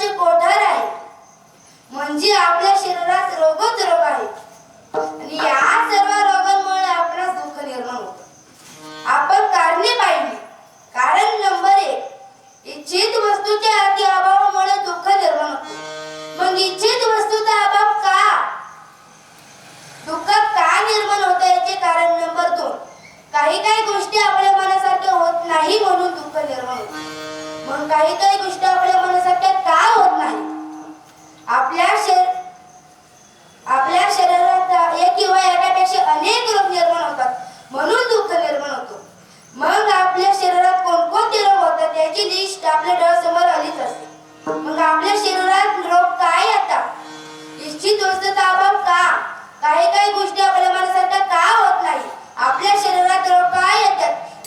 शरीराचे कोठार आहे. म्हणजे आपल्या शरीरात रोगच रोग आहे. आणि या सर्व रोगांमुळे आपल्याला दुःख निर्माण होत. आपण कारणे पाहिजे कारण नंबर एक इच्छित वस्तूच्या अति अभावामुळे दुःख निर्माण होतो. मग इच्छित वस्तूचा अभाव का? दुःख का निर्माण होतं याचे कारण नंबर दोन. काही काही गोष्टी आपल्या मनासारख्या होत नाही म्हणून दुःख निर्माण होत. मग काही काही गोष्टी आपल्या मनासारख्या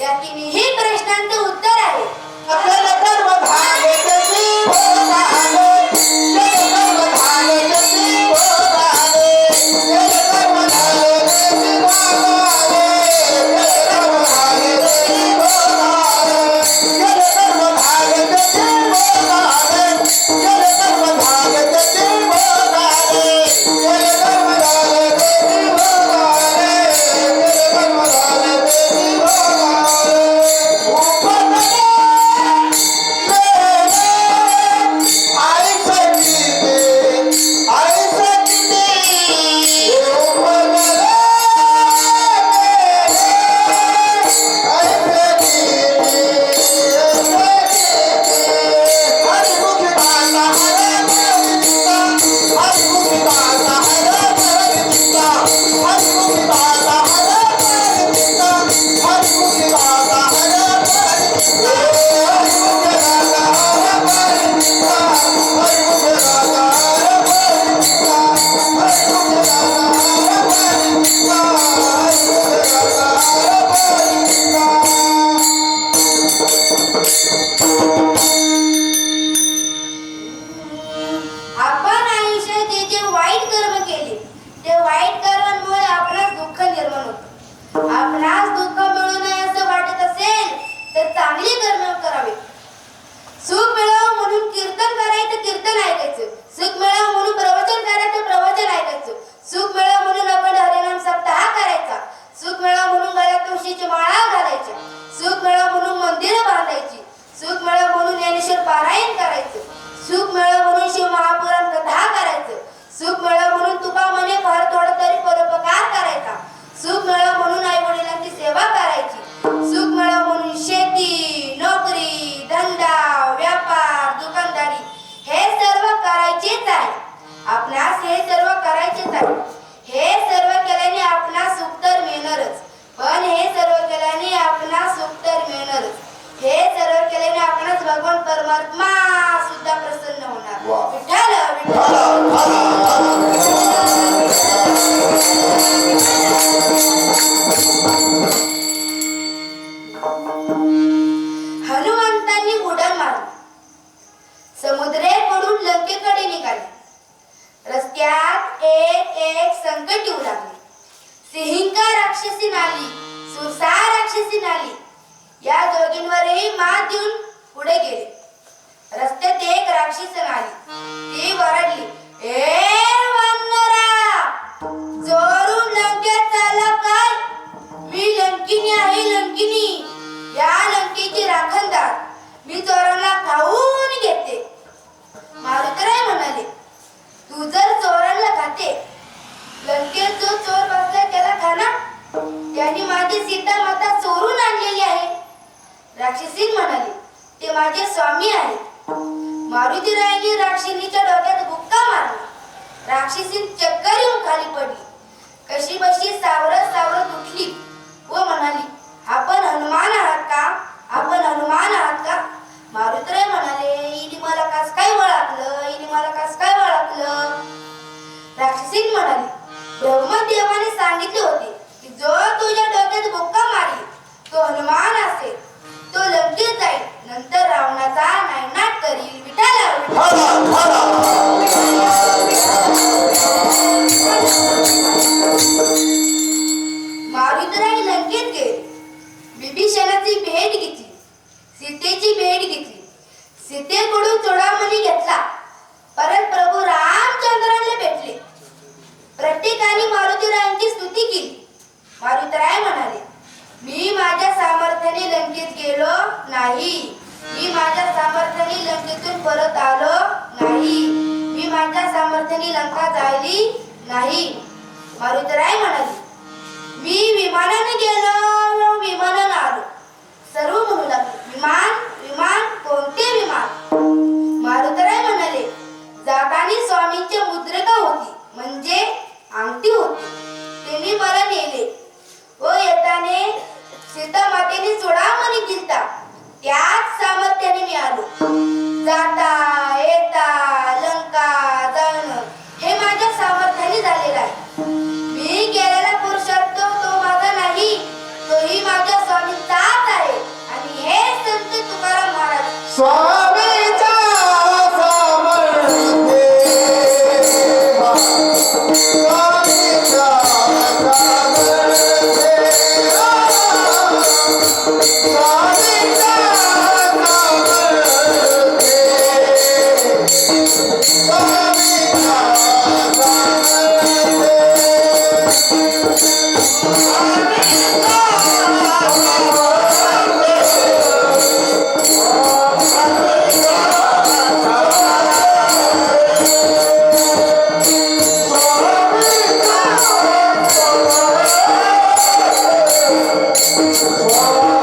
या तिन्ही प्रश्नांचं राक्षसी नाली सुरसा राक्षसी नाली. या दोघींवरही मात देऊन पुढे गेले. रस्त्यात एक राक्षस नाली ती वरडली ए राखणदार. मी खाऊन घेते. मारुतराय म्हणाले तू जर चोरांना खाते लंकेत जो चोर त्यांनी माझी सीता माता चोरून आणलेली आहे. राक्षसी म्हणाले ते माझे स्वामी आहेत. मारुती मारुतीरायने राक्षिणीच्या डोक्यात बुक्का मारला. राक्षसी चक्कर येऊन खाली पडली. कशी बशी सावरत सावरत उठली व म्हणाली मारुतराय म्हणाले. मी माझ्या सामर्थ्याने लंकेत गेलो नाही. मी माझ्या सामर्थ्याने लंकेतून परत आलो नाही. मी माझ्या सामर्थ्याने लंका जायली नाही. मारुतराय म्हणाले. मी विमान Oh.